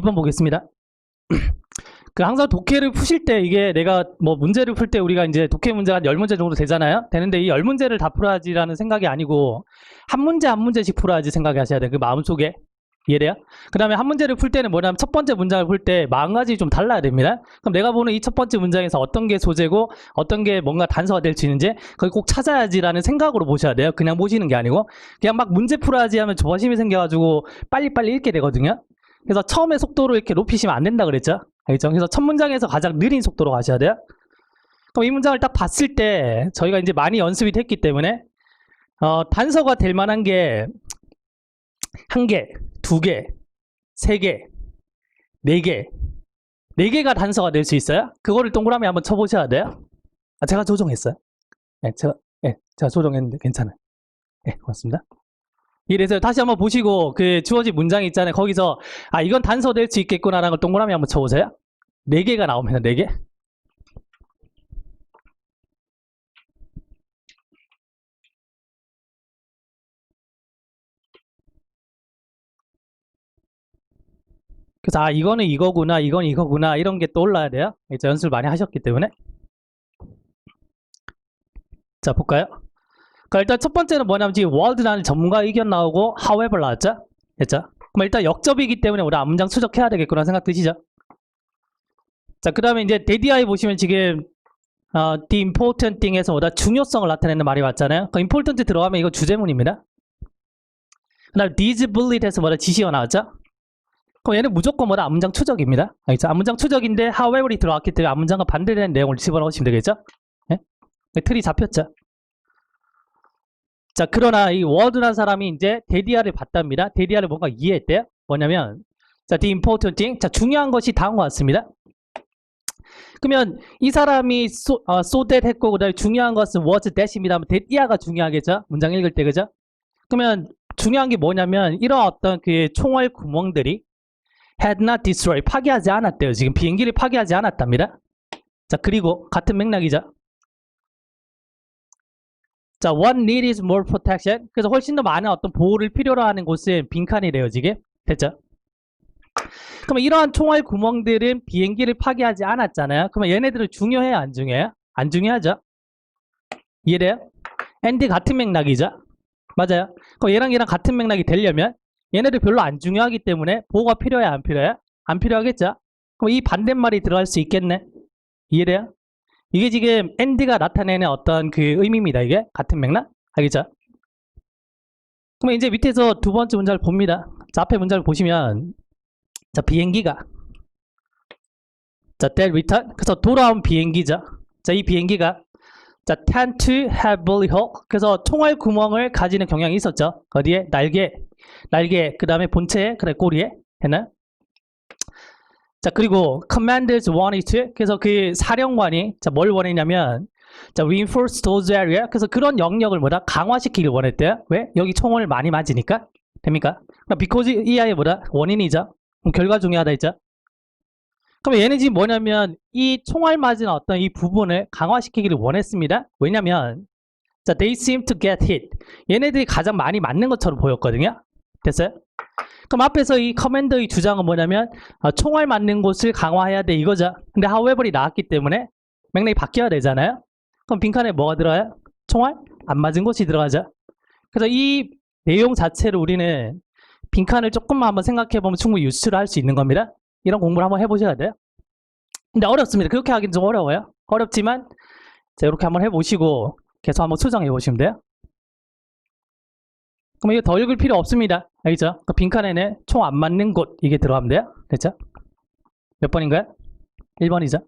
2번 보겠습니다. 그 항상 독해를 푸실 때 이게 내가 뭐 문제를 풀 때 우리가 이제 독해 문제가 한 10문제 정도 되잖아요. 되는데 이 10문제를 다 풀어야지라는 생각이 아니고 한 문제 한 문제씩 풀어야지 생각이 하셔야 돼요. 그 마음속에. 이해돼요? 그 다음에 한 문제를 풀 때는 뭐냐면 첫 번째 문장을 풀 때 마음가짐이 좀 달라야 됩니다. 그럼 내가 보는 이 첫 번째 문장에서 어떤 게 소재고 어떤 게 뭔가 단서가 될 수 있는지 거기 꼭 찾아야지라는 생각으로 보셔야 돼요. 그냥 보시는 게 아니고 그냥 막 문제 풀어야지 하면 조바심이 생겨가지고 빨리빨리 읽게 되거든요. 그래서 처음에 속도를 이렇게 높이시면 안 된다 그랬죠? 알겠죠? 그래서 첫 문장에서 가장 느린 속도로 가셔야 돼요. 그럼 이 문장을 딱 봤을 때 저희가 이제 많이 연습이 됐기 때문에 어, 단서가 될 만한 게 한 개, 두 개, 세 개, 네 개, 네 개가 단서가 될 수 있어요. 그거를 동그라미 한번 쳐보셔야 돼요. 아, 제가 조정했어요. 네, 제가, 네, 제가 조정했는데 괜찮아요. 네, 고맙습니다. 이래서 다시 한번 보시고 그 주어진 문장 있잖아요. 거기서 아 이건 단서 될 수 있겠구나라는 걸 동그라미 한번 쳐보세요. 네 개가 나옵니다. 네 개. 그래서 아 이거는 이거구나, 이건 이거구나 이런 게 떠올라야 돼요. 이제 연습을 많이 하셨기 때문에. 자 볼까요? 그러니까 일단 첫 번째는 뭐냐면 지금 월드라는 전문가 의견 나오고 however 나왔죠? 됐죠? 그럼 일단 역접이기 때문에 우리 앞문장 추적해야 되겠구나 생각 드시죠? 자, 그 다음에 이제 DDI 보시면 지금 어, the important thing에서 보다 중요성을 나타내는 말이 왔잖아요. 그 important 들어가면 이거 주제문입니다. 그 다음에 disability에서 뭐다 지시가 나왔죠? 그럼 얘는 무조건 뭐다 앞문장 추적입니다. 알겠죠? 앞문장 추적인데 however이 들어왔기 때문에 앞문장과 반대되는 내용을 집어넣으시면 되겠죠? 예? 틀이 잡혔죠? 자, 그러나 이 워드란 사람이 이제 데디아를 봤답니다. 데디아를 뭔가 이해했대요. 뭐냐면, 자, the important thing. 자, 중요한 것이 다음 과 같습니다. 그러면 이 사람이 so, 어, so 했고, 그 다음에 중요한 것은 was that입니다. 데디아가 중요하겠죠? 문장 읽을 때, 그죠? 그러면 중요한 게 뭐냐면, 이런 어떤 그 총알 구멍들이 had not destroyed, 파괴하지 않았대요. 지금 비행기를 파괴하지 않았답니다. 자, 그리고 같은 맥락이죠. 자, what need is more protection. 그래서 훨씬 더 많은 어떤 보호를 필요로 하는 곳은 빈칸이래요, 지금. 됐죠? 그러면 이러한 총알 구멍들은 비행기를 파괴하지 않았잖아요. 그러면 얘네들은 중요해요, 안 중요해요? 안 중요하죠? 이해돼요? and 같은 맥락이죠? 맞아요. 그럼 얘랑 얘랑 같은 맥락이 되려면 얘네들 별로 안 중요하기 때문에 보호가 필요해, 안 필요해? 안 필요하겠죠? 그럼 이 반대말이 들어갈 수 있겠네? 이해돼요? 이게 지금 end가 나타내는 어떤 그 의미입니다. 이게 같은 맥락? 알겠죠? 그러면 이제 밑에서 두 번째 문장을 봅니다. 자, 앞에 문장을 보시면 자, 비행기가 자, that return 그래서 돌아온 비행기죠. 자, 이 비행기가 자, tend to have belly hole 그래서 총알 구멍을 가지는 경향이 있었죠. 어디에? 날개, 날개, 그 다음에 본체에, 그래 꼬리에 했나요? 자 그리고 commanders wanted to 그래서 그 사령관이 자 뭘 원했냐면 자 reinforce those area 그래서 그런 영역을 뭐다? 강화시키길 원했대요 왜? 여기 총을 많이 맞으니까? 됩니까? 그럼 because 이 아이 뭐다? 원인이죠. 그럼 결과 중요하다 했죠. 그럼 얘는 지금 뭐냐면 이 총알 맞은 어떤 이 부분을 강화시키기를 원했습니다. 왜냐면 자 they seem to get hit. 얘네들이 가장 많이 맞는 것처럼 보였거든요. 됐어요 그럼 앞에서 이 커맨더의 주장은 뭐냐면 아, 총알 맞는 곳을 강화해야 돼 이거죠. 근데 however이 나왔기 때문에 맥락이 바뀌어야 되잖아요. 그럼 빈칸에 뭐가 들어가요? 총알 안 맞은 곳이 들어가죠. 그래서 이 내용 자체를 우리는 빈칸을 조금만 한번 생각해 보면 충분히 유출을 할수 있는 겁니다. 이런 공부를 한번 해보셔야 돼요. 근데 어렵습니다. 그렇게 하긴 좀 어려워요. 어렵지만 자 이렇게 한번 해보시고 계속 한번 수정해 보시면 돼요. 그럼 이거 더 읽을 필요 없습니다. 알겠죠? 그 빈칸에는 총 안 맞는 곳 이게 들어가면 돼요. 됐죠? 몇 번인가요? 1번이죠?